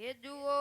એ જુઓ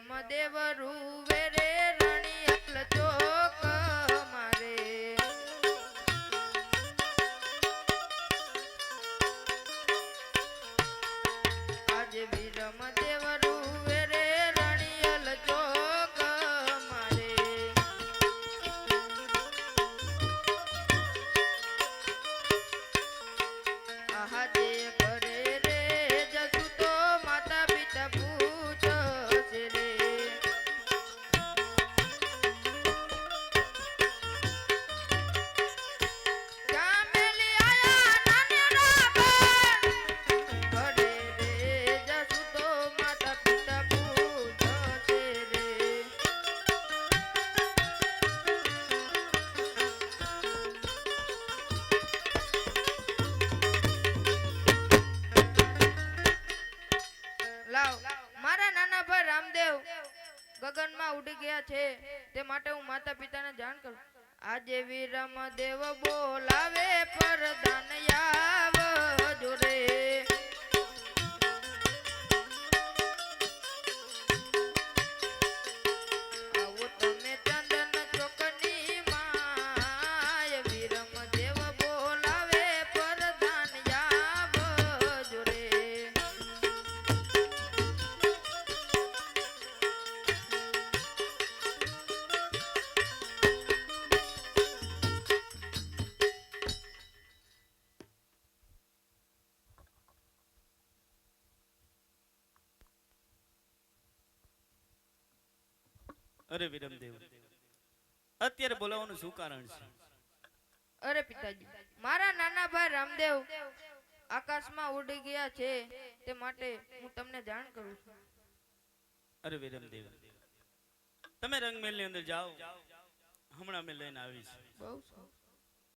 બ્રહ્મદેવ રૂવે રે. ગગનમાં ઉડી ગયા છે. તે માટે હું માતા પિતાને જાણ કરું આજે વિરમ દેવ બોલાવે પરદાનયા અરે વિરમદેવ અત્યારે બોલાવવાનું શું કારણ છે? અરે પિતાજી મારા નાના ભાઈ રામદેવ આકાશમાં ઉડી ગયા છે તે માટે હું તમને જાણ કરું છું. અરે વિરમદેવ તમે રંગમેલની અંદર જાઓ હમણાં મેં લઈને આવીશ. બહુ સારું